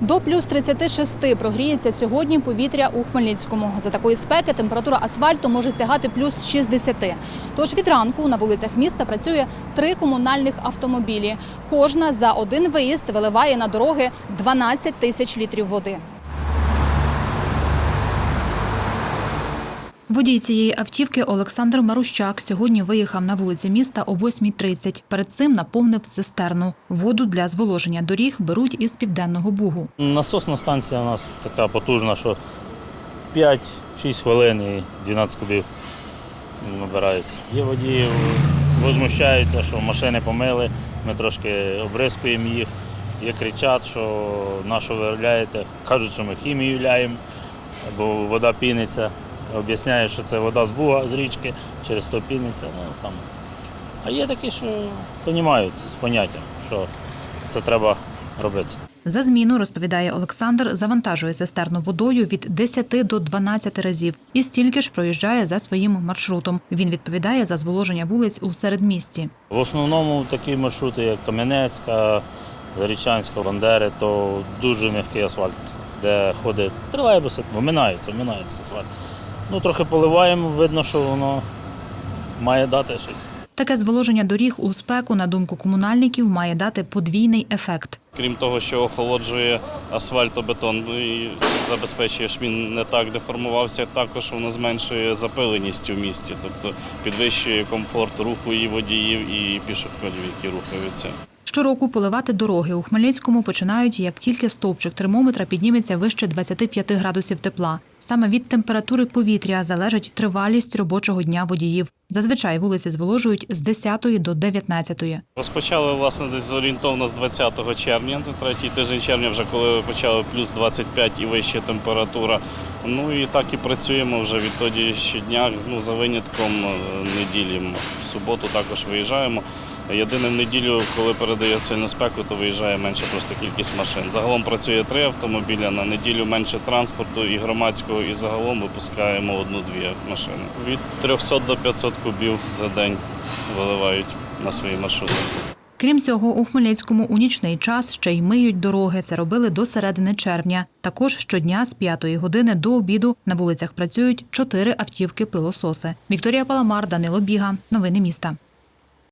До плюс 36 прогріється сьогодні повітря у Хмельницькому. За такої спеки температура асфальту може сягати плюс 60. Тож від ранку на вулицях міста працює три комунальних автомобілі. Кожна за один виїзд виливає на дороги 12 тисяч літрів води. Водій цієї автівки Олександр Марущак сьогодні виїхав на вулиці міста о 8.30. Перед цим наповнив цистерну. Воду для зволоження доріг беруть із південного бугу. Насосна станція у нас така потужна, що 5-6 хвилин і 12 кубів набирається. Є водії возмущаються, що машини помили, ми трошки обрискуємо їх. Є кричать, що на що ви виробляєте. Кажуть, що ми хімію ляємо, бо вода піниться. Об'ясняють, що це вода з буга, з річки, через то піниться. Ну, там. А є такі, що розуміють з поняттям, що це треба робити. За зміну, розповідає Олександр, завантажує цистерну водою від 10 до 12 разів і стільки ж проїжджає за своїм маршрутом. Він відповідає за зволоження вулиць у середмісті. В основному такі маршрути, як Кам'янецька, Зарічанська, Бандери, то дуже м'який асфальт, де ходить тролейбуси, вминається, вминається асфальт. Ну, трохи поливаємо, видно, що воно має дати щось. Таке зволоження доріг у спеку, на думку комунальників, має дати подвійний ефект. Крім того, що охолоджує асфальтобетон ну і забезпечує, щоб він не так деформувався, також воно зменшує запиленість у місті, тобто підвищує комфорт руху і водіїв, і пішоходів, які рухаються. Щороку поливати дороги у Хмельницькому починають, як тільки стовпчик термометра підніметься вище 25 градусів тепла. Саме від температури повітря залежить тривалість робочого дня водіїв. Зазвичай вулиці зволожують з 10 до 19. Розпочали власне десь орієнтовно з 20 червня, третій тиждень червня, вже коли почали плюс 25 і вища температура. Ну і так і працюємо вже відтоді щодня, ну, за винятком е, неділі. В суботу також виїжджаємо. Єдине в неділю, коли передається на спеку, то виїжджає менша просто кількість машин. Загалом працює три автомобіля, на неділю менше транспорту і громадського, і загалом випускаємо одну-дві машини. Від 300 до 500 кубів за день виливають на свої маршрути. Крім цього, у Хмельницькому у нічний час ще й миють дороги. Це робили до середини червня. Також щодня з 5 години до обіду на вулицях працюють чотири автівки пилососи. Вікторія Паламар, Данило Біга. Новини міста.